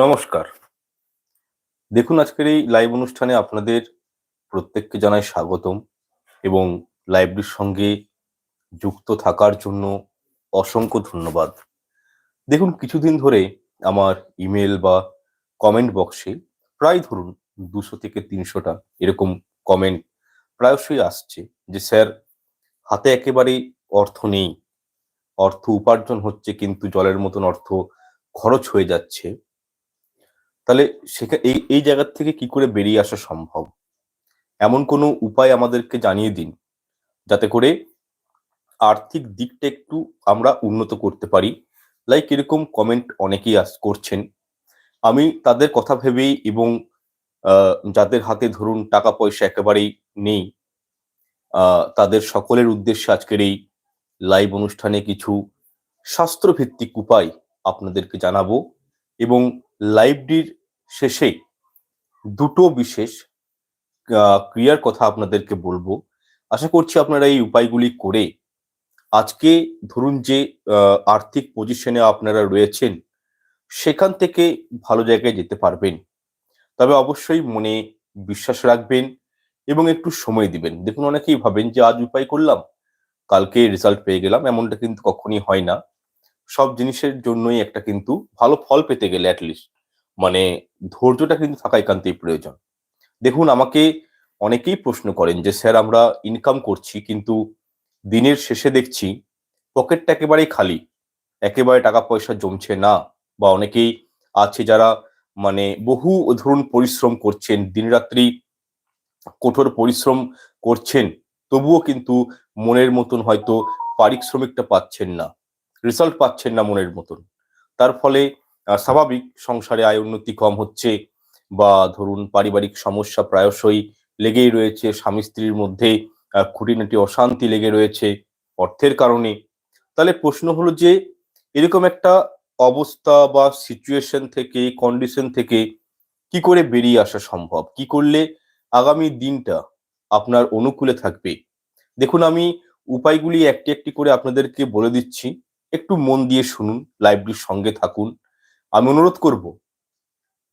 নমস্কার। দেখুন, আজকের এই লাইভ অনুষ্ঠানে আপনাদের প্রত্যেককে জানাই স্বাগতম এবং লাইব্রেরির সঙ্গে যুক্ত থাকার জন্য অসংখ্য ধন্যবাদ। দেখুন, কিছুদিন ধরে আমার ইমেল বা কমেন্ট বক্সে প্রায় ধরুন দুশো থেকে তিনশোটা এরকম কমেন্ট প্রায়শই আসছে যে, স্যার, হাতে একেবারে অর্থ নেই। অর্থ উপার্জন হচ্ছে, কিন্তু জলের মতন অর্থ খরচ হয়ে যাচ্ছে। তাহলে সেখানে এই এই জায়গার থেকে কি করে বেরিয়ে আসা সম্ভব? এমন কোনো উপায় আমাদেরকে জানিয়ে দিন, যাতে করে আর্থিক দিকটা একটু আমরা উন্নত করতে পারি। লাইক এরকম কমেন্ট অনেকেই আস, করছেন। আমি তাদের কথা ভেবেই এবং যাদের হাতে ধরুন টাকা পয়সা একেবারেই নেই তাদের সকলের উদ্দেশ্যে আজকের এই লাইভ অনুষ্ঠানে কিছু শাস্ত্রভিত্তিক উপায় আপনাদেরকে জানাব এবং লাইভটির শেষে দুটো বিশেষ ক্রিয়ার কথা আপনাদেরকে বলব। আশা করছি আপনারা এই উপায়গুলি করে আজকে ধরুন যে আর্থিক পজিশনে আপনারা রয়েছেন, সেখান থেকে ভালো জায়গায় যেতে পারবেন। তবে অবশ্যই মনে বিশ্বাস রাখবেন এবং একটু সময় দিবেন। দেখুন, অনেকেই ভাবেন যে, আজ উপায় করলাম, কালকে রেজাল্ট পেয়ে গেলাম। এমনটা কিন্তু কখনই হয় না। সব জিনিসের জন্যই একটা কিন্তু ভালো ফল পেতে গেলে অ্যাটলিস্ট মানে ধৈর্যটা কিন্তু থাকা একান্তই প্রয়োজন। দেখুন, আমাকে অনেকেই প্রশ্ন করেন যে, স্যার, আমরা ইনকাম করছি, কিন্তু দিনের শেষে দেখছি পকেটটা একেবারেই খালি। একেবারে টাকা পয়সা জমছে না। বা অনেকেই আছে যারা মানে বহু, ধরুন, পরিশ্রম করছেন, দিনরাত্রি কঠোর পরিশ্রম করছেন, তবুও কিন্তু মনের মতন হয়তো পারিশ্রমিকটা পাচ্ছেন না। রেজাল্ট পাচ্ছেন না মনের মতন। তার ফলে স্বাভাবিক সংসারে আয় উন্নতি কম হচ্ছে বা ধরুন পারিবারিক সমস্যা প্রায়শই লেগেই রয়েছে, স্বামী স্ত্রীর মধ্যে খুঁটিনাটি অশান্তি লেগে রয়েছে অর্থের কারণে। তাহলে প্রশ্ন হলো যে, এরকম একটা অবস্থা বা সিচুয়েশন থেকে কন্ডিশন থেকে কি করে বেরিয়ে আসা সম্ভব? কি করলে আগামী দিনটা আপনার অনুকূলে থাকবে? দেখুন, আমি উপায়গুলি একটি একটি করে আপনাদেরকে বলে দিচ্ছি। একটু মন দিয়ে শুনুন লাইব্রেরির সঙ্গে থাকুন। আমি অনুরোধ করব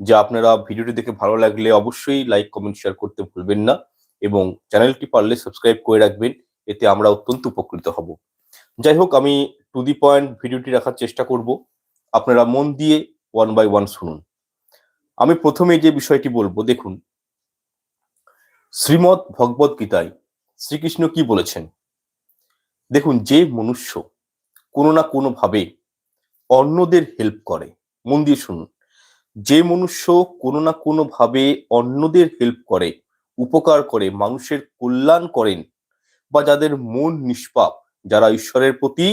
যে আপনারা ভিডিওটি দেখে ভালো লাগলে অবশ্যই লাইক কমেন্ট শেয়ার করতে ভুলবেন না এবং চ্যানেলটি পারলে সাবস্ক্রাইব করে রাখবেন, এতে আমরা অত্যন্ত উপকৃত হব। যাই হোক, আমি টু দি পয়েন্ট ভিডিওটি রাখার চেষ্টা করব। আপনারা মন দিয়ে ওয়ান বাই ওয়ান শুনুন। আমি প্রথমে যে বিষয়টি বলব, দেখুন। শ্রীমৎ ভগবত গীতায় শ্রীকৃষ্ণ কি বলেছেন? দেখুন, যে মনুষ্য কোনো না কোনো ভাবে অন্যদের হেল্প করে। মন দিয়ে শুনুন। যে মনুষ্য কোনো না কোনো ভাবে অন্যদের হেল্প করে, উপকার করে, মানুষের কল্যাণ করেন বা যাদের মন নিষ্পাপ, যারা ঈশ্বরের প্রতি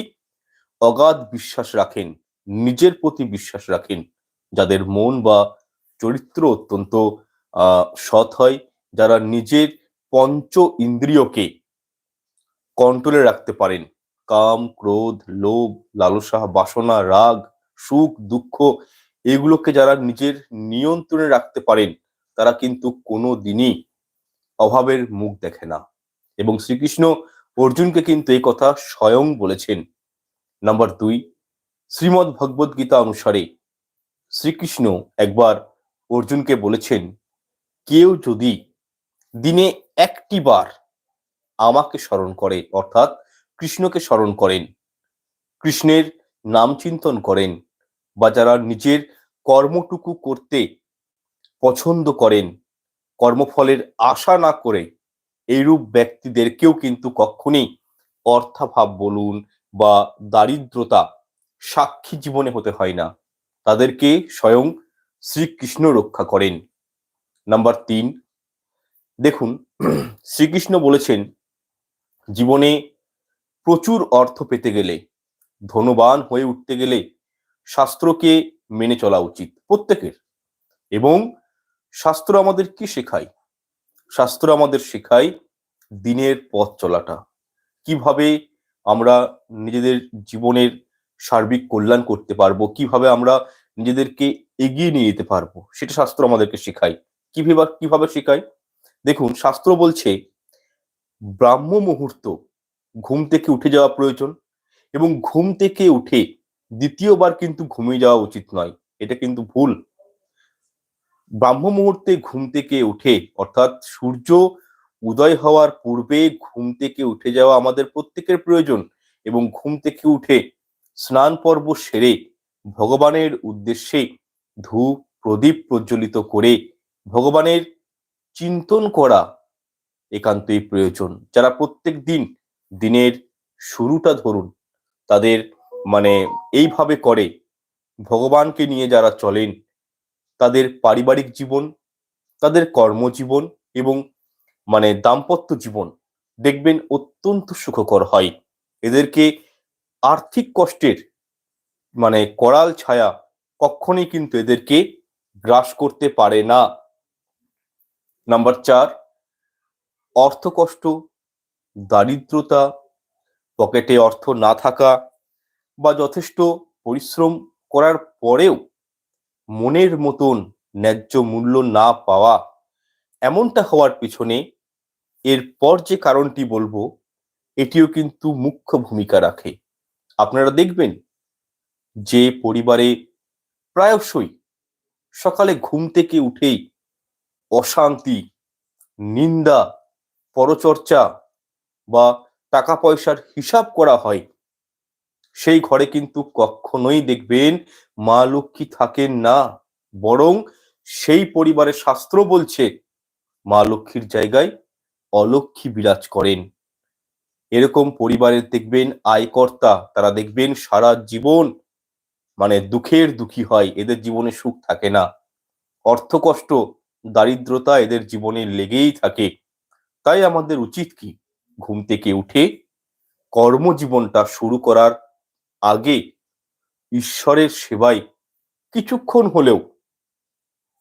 অগাধ বিশ্বাস রাখেন, নিজের প্রতি বিশ্বাস রাখেন, যাদের মন বা চরিত্র অত্যন্ত সৎ হয়, যারা নিজের পঞ্চ ইন্দ্রিয়কে কন্ট্রোলে রাখতে পারেন কাম, ক্রোধ, লোভ, লালসা, বাসনা, রাগ, সুখ, দুঃখ, এগুলোকে যারা নিজের নিয়ন্ত্রণে রাখতে পারেন, তারা কিন্তু কোনো দিনই অভাবের মুখ দেখে না। এবং শ্রীকৃষ্ণ অর্জুনকে কিন্তু এই কথা স্বয়ং বলেছেন। নাম্বার দুই শ্রীমৎ ভগবত গীতা অনুসারে শ্রীকৃষ্ণ একবার অর্জুনকে বলেছেন, কেউ যদি দিনে একটি বার আমাকে স্মরণ করে, অর্থাৎ কৃষ্ণকে স্মরণ করেন, কৃষ্ণের নাম চিন্তন করেন বা যারা নিজের কর্মটুকু করতে পছন্দ করেন, কর্মফলের আশা না করে এইরূপ ব্যক্তিদেরকেও কিন্তু কখনই অর্থাভাব বলুন বা দারিদ্রতা সাক্ষী জীবনে হতে হয় না। তাদেরকে স্বয়ং শ্রীকৃষ্ণ রক্ষা করেন। নাম্বার তিন, দেখুন, শ্রীকৃষ্ণ বলেছেন, জীবনে প্রচুর অর্থ পেতে গেলে, ধনবান হয়ে উঠতে গেলে শাস্ত্রকে মেনে চলা উচিত প্রত্যেকের। এবং শাস্ত্র আমাদের কি শেখায়? শাস্ত্র আমাদের শেখায় দিনের পথ চলাটা। কীভাবে আমরা নিজেদের জীবনের সার্বিক কল্যাণ করতে পারব? কীভাবে আমরা নিজেদেরকে এগিয়ে নিয়ে যেতে পারব? সেটা শাস্ত্র আমাদেরকে শেখায়। কীভাবে কীভাবে শেখায়? দেখুন, শাস্ত্র বলছে ব্রাহ্ম মুহূর্ত ঘুম থেকে উঠে যাওয়া প্রয়োজন এবং ঘুম থেকে উঠে দ্বিতীয়বার কিন্তু ঘুমিয়ে যাওয়া উচিত নয়, এটা কিন্তু ভুল। ব্রাহ্ম মুহূর্তে ঘুম থেকে উঠে, অর্থাৎ সূর্য উদয় হওয়ার পূর্বে ঘুম থেকে উঠে যাওয়া আমাদের প্রত্যেকের প্রয়োজন এবং ঘুম থেকে উঠে স্নান পর্ব সেরে ভগবানের উদ্দেশ্যে ধূপ, প্রদীপ প্রজ্বলিত করে ভগবানের চিন্তন করা একান্তই প্রয়োজন। যারা প্রত্যেক দিন দিনের শুরুটা ধরুন, তাদের মানে এইভাবে করে ভগবানকে নিয়ে যারা চলেন, তাদের পারিবারিক জীবন, তাদের কর্মজীবন এবং মানে দাম্পত্য জীবন দেখবেন অত্যন্ত সুখকর হয়। এদেরকে আর্থিক কষ্টের মানে করাল ছায়া কখনই কিন্তু এদেরকে গ্রাস করতে পারে না। নাম্বার চার, অর্থকষ্ট দারিদ্রতা, পকেটে অর্থ না থাকা বা যথেষ্ট পরিশ্রম করার পরেও মনের মতন ন্যায্য মূল্য না পাওয়া এমনটা হওয়ার পিছনে এরপর যে কারণটি বলব, এটিও কিন্তু মুখ্য ভূমিকা রাখে। আপনারা দেখবেন যে পরিবারে প্রায়শই সকালে ঘুম থেকে উঠেই অশান্তি, নিন্দা, পরচর্চা বা টাকা পয়সার হিসাব করা হয়, সেই ঘরে কিন্তু কখনোই দেখবেন মা লক্ষ্মী থাকেন না। বরং সেই পরিবারের শাস্ত্র বলছে, মা লক্ষ্মীর জায়গায় অলক্ষ্মী বিরাজ করেন। এরকম পরিবারের দেখবেন আয়কর্তা, তারা দেখবেন সারা জীবন মানে দুঃখের দুঃখী হয়, এদের জীবনে সুখ থাকে না। অর্থকষ্ট, দারিদ্রতা এদের জীবনে লেগেই থাকে। তাই আমাদের উচিত কি? ঘুম থেকে উঠে কর্মজীবনটা শুরু করার আগে ঈশ্বরের সেবায় কিছুক্ষণ হলেও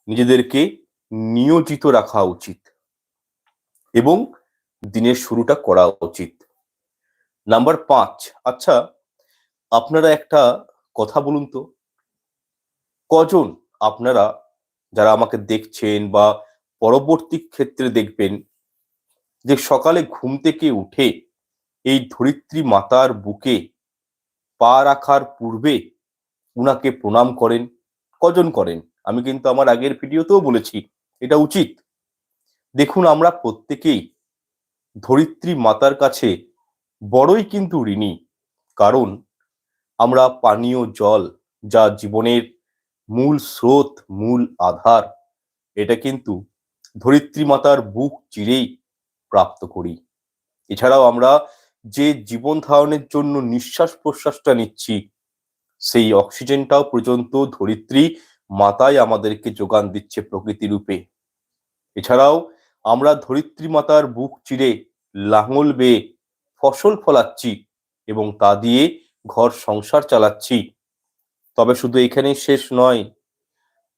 নিজেদেরকে নিয়োজিত রাখা উচিত এবং দিনের শুরুটা করা উচিত। নাম্বার পাঁচ আচ্ছা আপনারা একটা কথা বলুন তো। কজন আপনারা যারা আমাকে দেখছেন বা পরবর্তী ক্ষেত্রে দেখবেন যে সকালে ঘুম থেকে উঠে এই ধরিত্রী মাতার বুকে পা রাখার পূর্বে উনাকে প্রণাম করেন, কজন করেন? আমি কিন্তু আমার আগের ভিডিওতেও বলেছি, এটা উচিত। দেখুন, আমরা প্রত্যেকেই ধরিত্রী মাতার কাছে বড়ই কিন্তু ঋণী, কারণ আমরা পানীয় জল, যা জীবনের মূল স্রোত, মূল আধার, এটা কিন্তু ধরিত্রী মাতার বুক চিরেই প্রাপ্ত করি। এছাড়াও আমরা যে জীবন ধারণের জন্য নিঃশ্বাস প্রশ্বাসটা নিচ্ছি, সেই অক্সিজেনটাও পর্যন্ত ধরিত্রী মাতাই আমাদেরকে যোগান দিচ্ছে প্রকৃতি রূপে। এছাড়াও আমরা ধরিত্রী মাতার বুক চিরে লাঙল বেয়ে ফসল ফলাচ্ছি এবং তা দিয়ে ঘর সংসার চালাচ্ছি। তবে শুধু এখানেই শেষ নয়,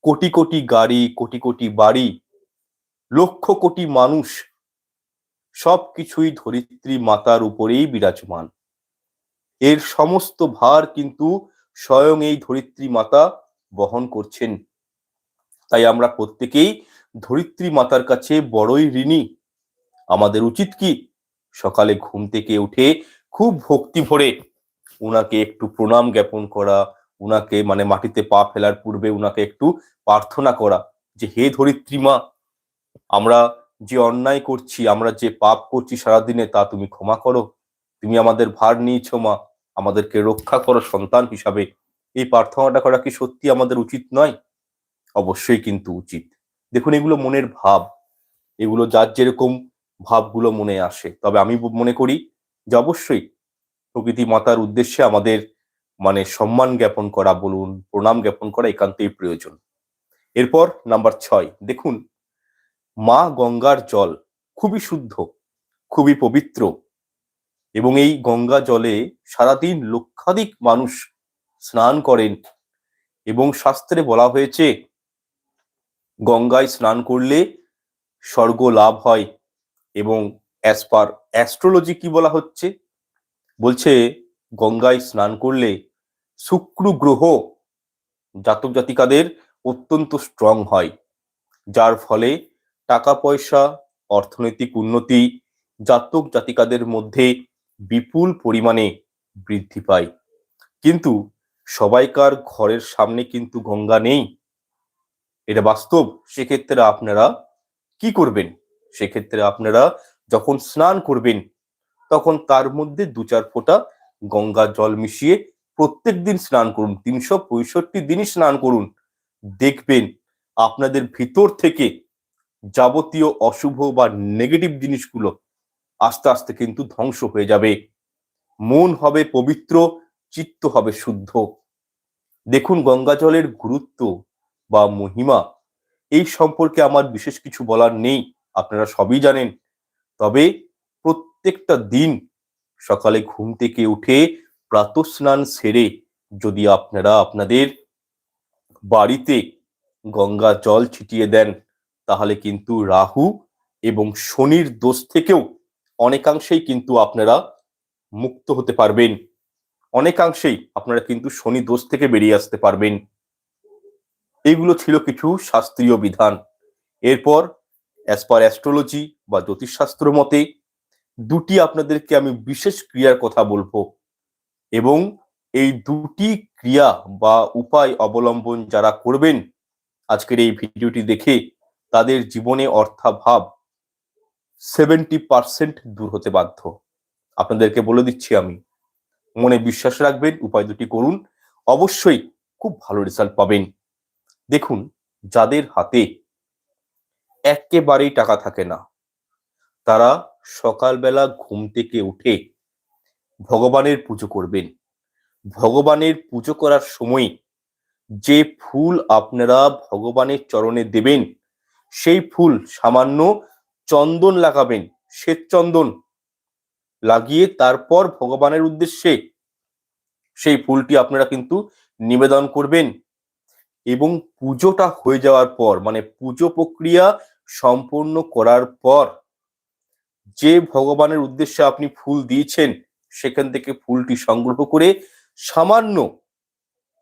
কোটি কোটি গাড়ি, কোটি কোটি বাড়ি, লক্ষ কোটি মানুষ সব কিছুই ধরিত্রী মাতার উপরেই বিরাজমান। এর সমস্ত ভার কিন্তু স্বয়ং এই ধরিত্রী মাতা বহন করছেন। তাই আমরা প্রত্যেকেই ধরিত্রী মাতার কাছে বড়ই ঋণী। আমাদের উচিত কি? সকালে ঘুম থেকে উঠে খুব ভক্তি ভরে উনাকে একটু প্রণাম জ্ঞাপন করা, উনাকে মানে মাটিতে পা ফেলার পূর্বে উনাকে একটু প্রার্থনা করা যে, হে ধরিত্রী মা, আমরা যে অন্যায় করছি, আমরা যে পাপ করছি সারাদিনে তা তুমি ক্ষমা করো। তুমি আমাদের ভার নিয়েছ মা, আমাদেরকে রক্ষা করো সন্তান হিসাবে। এই প্রার্থনাটা করা কি সত্যি আমাদের উচিত নয়? অবশ্যই কিন্তু উচিত। দেখুন, এগুলো মনের ভাব। এগুলো যার যেরকম ভাবগুলো মনে আসে। তবে আমি মনে করি যে অবশ্যই প্রকৃতি মাতার উদ্দেশ্যে আমাদের মানে সম্মান জ্ঞাপন করা, বলুন, প্রণাম জ্ঞাপন করা একান্তই প্রয়োজন। এরপর নাম্বার ছয়, দেখুন মা গঙ্গার জল খুবই শুদ্ধ, খুবই পবিত্র এবং এই গঙ্গা জলে সারাদিন লক্ষাধিক মানুষ স্নান করেন এবং শাস্ত্রে বলা হয়েছে, গঙ্গায় স্নান করলে স্বর্গ লাভ হয় এবং অ্যাজ পার অ্যাস্ট্রোলজি কি বলা হচ্ছে? বলছে গঙ্গায় স্নান করলে শুক্র গ্রহ জাতক জাতিকাদের অত্যন্ত স্ট্রং হয়, যার ফলে টাকা পয়সা অর্থনৈতিক উন্নতি, জাতক জাতিকাদের মধ্যে বিপুল পরিমাণে বৃদ্ধি পায়। কিন্তু সবাইকার ঘরের সামনে কিন্তু গঙ্গা নেই। এটা বাস্তব? সেক্ষেত্রে আপনারা কি করবেন? সেক্ষেত্রে আপনারা যখন স্নান করবেন, তখন তার মধ্যে দু চার ফোঁটা গঙ্গা জল মিশিয়ে প্রত্যেক দিন স্নান করুন। তিনশো পঁয়ষট্টি দিনই স্নান করুন। দেখবেন আপনাদের ভিতর থেকে যাবতীয় অশুভ বা নেগেটিভ জিনিসগুলো আস্তে আস্তে কিন্তু ধ্বংস হয়ে যাবে। মন হবে পবিত্র, চিত্ত হবে শুদ্ধ। দেখুন গঙ্গা জলের গুরুত্ব বা মহিমা, এই সম্পর্কে আমার বিশেষ কিছু বলার নেই, আপনারা সবই জানেন। তবে প্রত্যেকটা দিন সকালে ঘুম থেকে উঠে প্রাতঃস্নান সেরে যদি আপনারা আপনাদের বাড়িতে গঙ্গা জল ছিটিয়ে দেন তাহলে কিন্তু রাহু এবং শনির দোষ থেকেও অনেকাংশেই কিন্তু আপনারা মুক্ত হতে পারবেন। অনেকাংশেই আপনারা কিন্তু শনি দোষ থেকে বেরিয়ে আসতে পারবেন। এগুলো ছিল কিছু শাস্ত্রীয় বিধান। এরপর অ্যাজ পার অ্যাস্ট্রোলজি বা জ্যোতিষশাস্ত্র মতে, দুটি আপনাদেরকে আমি বিশেষ ক্রিয়ার কথা বলব এবং এই দুটি ক্রিয়া বা উপায় অবলম্বন যারা করবেন, আজকের এই ভিডিওটি দেখে তাদের জীবনে অর্থাভাব সেভেন্টি পার্সেন্ট দূর হতে বাধ্য। আপনাদেরকে বলে দিচ্ছি আমি, মনে বিশ্বাস রাখবেন, উপায় দুটি করুন, অবশ্যই খুব ভালো রেজাল্ট পাবেন। দেখুন, যাদের হাতে একেবারেই টাকা থাকে না, তারা সকালবেলা ঘুম থেকে উঠে ভগবানের পুজো করবেন। ভগবানের পুজো করার সময় যে ফুল আপনারা ভগবানের চরণে দেবেন সেই ফুল সামান্য চন্দন লাগাবেন, শ্বেত চন্দন লাগিয়ে তারপর ভগবানের উদ্দেশ্যে সেই ফুলটি আপনারা কিন্তু নিবেদন করবেন। এবং পুজোটা হয়ে যাওয়ার পর মানে পুজো প্রক্রিয়া সম্পূর্ণ করার পর, যে ভগবানের উদ্দেশ্যে আপনি ফুল দিয়েছেন, সেখান থেকে ফুলটি সংগ্রহ করে সামান্য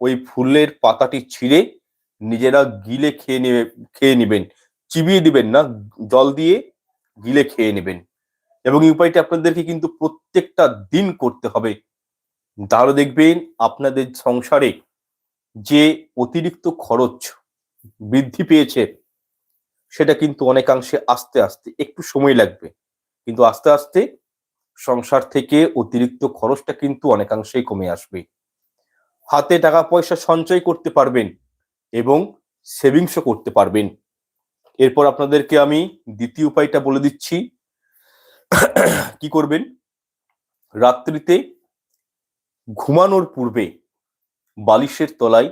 ওই ফুলের পাতাটি ছিঁড়ে নিজেরা গিলে খেয়ে নেবে, খেয়ে নেবেন। চিবিয়ে দিবেন না, জল দিয়ে গিলে খেয়ে নেবেন। এবং এই উপায়টি আপনাদেরকে কিন্তু প্রত্যেকটা দিন করতে হবে। তাহলে দেখবেন আপনাদের সংসারে যে অতিরিক্ত খরচ বৃদ্ধি পেয়েছে, সেটা কিন্তু অনেকাংশে আস্তে আস্তে, একটু সময় লাগবে। কিন্তু আস্তে আস্তে সংসার থেকে অতিরিক্ত খরচটা কিন্তু অনেকাংশেই কমে আসবে। হাতে টাকা পয়সা সঞ্চয় করতে পারবেন এবং সেভিংসও করতে পারবেন। এরপর আপনাদেরকে আমি দ্বিতীয় উপায়টা বলে দিচ্ছি। কি করবেন? রাত্রিতে ঘুমানোর পূর্বে বালিশের তলায়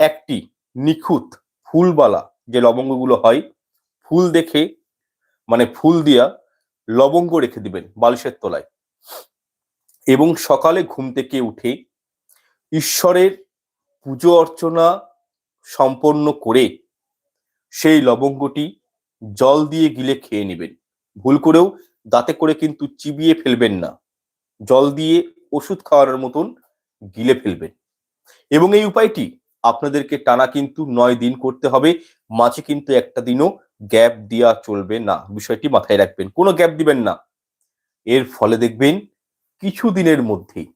একটি নিখুঁত ফুলবালা, যে লবঙ্গগুলো হয়, ফুল দেখে মানে ফুল দিয়া লবঙ্গ রেখে দিবেন বালিশের তলায়। এবং সকালে ঘুম থেকে উঠে ঈশ্বরের পুজো অর্চনা সম্পন্ন করে সেই লবঙ্গটি জল দিয়ে গিলে খেয়ে নেবেন। ভুল করেও দাঁতে করে কিন্তু চিবিয়ে ফেলবেন না। জল দিয়ে ওষুধ খাওয়ানোর মতন গিলে ফেলবেন। এবং এই উপায়টি আপনাদেরকে টানা কিন্তু নয় দিন করতে হবে। মাঝে কিন্তু একটা দিনও গ্যাপ দেওয়া চলবে না। বিষয়টি মাথায় রাখবেন। কোনো গ্যাপ দিবেন না। এর ফলে দেখবেন কিছু দিনের মধ্যেই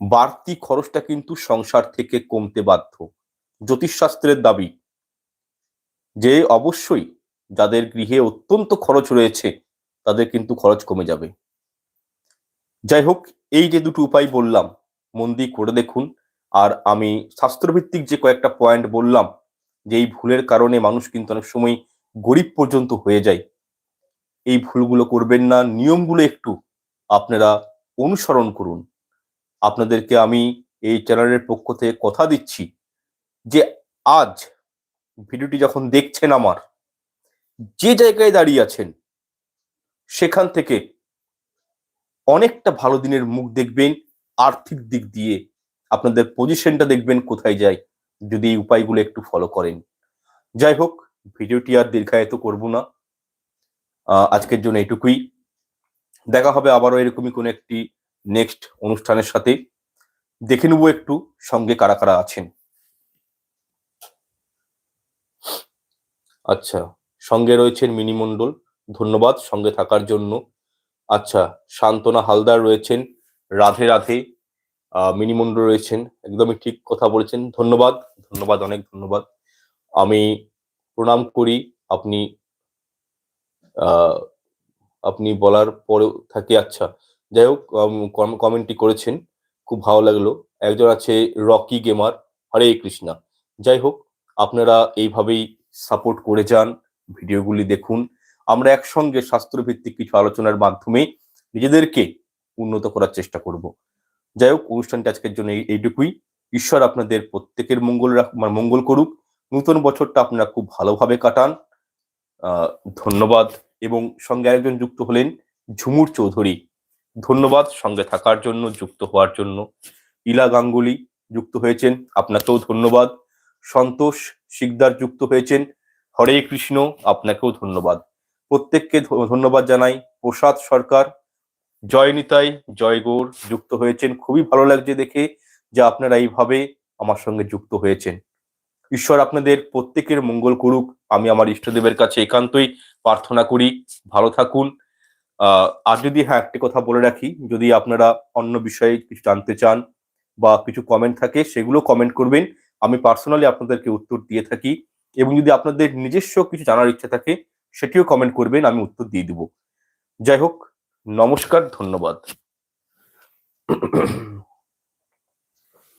বাড়তি খরচটা কিন্তু সংসার থেকে কমতে বাধ্য। জ্যোতিষশাস্ত্রের দাবি যে অবশ্যই যাদের গৃহে অত্যন্ত খরচ রয়েছে, তাদের কিন্তু খরচ কমে যাবে। যাই হোক, এই যে দুটো উপায় বললাম, মন দিয়ে করে দেখুন। আর আমি শাস্ত্রভিত্তিক যে কয়েকটা পয়েন্ট বললাম যে এই ভুলের কারণে মানুষ কিন্তু অনেক সময় গরিব পর্যন্ত হয়ে যায়। এই ভুলগুলো করবেন না, নিয়মগুলো একটু আপনারা অনুসরণ করুন। আপনাদেরকে আমি এই চ্যানেলের পক্ষ থেকে কথা দিচ্ছি যে আজ ভিডিওটি যখন দেখছেন আমার, যে জায়গায় দাঁড়িয়ে আছেন, সেখান থেকে অনেকটা ভালো দিনের মুখ দেখবেন, আর্থিক দিক দিয়ে আপনাদের পজিশনটা দেখবেন কোথায় যায়, যদি এই উপায়গুলো একটু ফলো করেন। যাই হোক, ভিডিওটি আর দীর্ঘায়িত করব না। আজকের জন্য এটুকুই। দেখা হবে আবারও এরকমই কোনো একটি নেক্সট অনুষ্ঠানের সাথে। দেখে নেব একটু সঙ্গে কারা কারা আছেন। আচ্ছা সঙ্গে রয়েছেন মিনি মণ্ডল, ধন্যবাদ সঙ্গে থাকার জন্য। আচ্ছা শান্তনা হালদার রয়েছেন, রাধে রাধে। মিনি মণ্ডল রয়েছেন, একদমই ঠিক কথা বলেছেন, ধন্যবাদ ধন্যবাদ, অনেক ধন্যবাদ। আমি প্রণাম করি, আপনি আপনি বলার পরেও থাকি আচ্ছা যাই হোক কমেন্টটি করেছেন, খুব ভালো লাগল। একজন আছে রকি গেমার, হরে কৃষ্ণা। যাই হোক, আপনারা এইভাবেই সাপোর্ট করে যান, ভিডিওগুলি দেখুন। আমরা একসঙ্গে শাস্ত্রভিত্তিক কিছু আলোচনার মাধ্যমে নিজেদেরকে উন্নত করার চেষ্টা করব। যাই হোক, অনুষ্ঠানটি আজকের জন্য এই- এইটুকুই। ঈশ্বর আপনাদের প্রত্যেকের মঙ্গল মানে মঙ্গল করুক। নতুন বছরটা আপনারা খুব ভালোভাবে কাটান। ধন্যবাদ। এবং সঙ্গে আরেকজন যুক্ত হলেন ঝুমুর চৌধুরী। ধন্যবাদ সঙ্গে থাকার জন্য, যুক্ত হওয়ার জন্য। ইলা গাঙ্গুলি যুক্ত হয়েছেন, আপনাকেও ধন্যবাদ। সন্তোষ শিকদার যুক্ত হয়েছেন। হরে কৃষ্ণ, আপনাকেও ধন্যবাদ। প্রত্যেককে ধন্যবাদ জানাই। প্রসাদ সরকার, জয় নিতাই, জয় গৌর যুক্ত হয়েছেন। খুবই ভালো লাগছে দেখে যে আপনারা এইভাবে আমার সঙ্গে যুক্ত হয়েছেন। ঈশ্বর আপনাদের প্রত্যেকের মঙ্গল করুক। আমি আমার ইষ্টদেবের কাছে একান্তই প্রার্থনা করি। ভালো থাকুন। আর যদি হ্যাঁ একটি কথা বলে রাখি। যদি আপনারা অন্য বিষয়ে কিছু জানতে চান বা কিছু কমেন্ট থাকে, সেগুলো কমেন্ট করবেন। আমি পার্সোনালি আপনাদেরকে উত্তর দিয়ে থাকি এবং যদি আপনাদের নিজস্ব কিছু জানার ইচ্ছা থাকে, সেটিও কমেন্ট করবেন, আমি উত্তর দিয়ে দিব। যাই হোক, নমস্কার, ধন্যবাদ।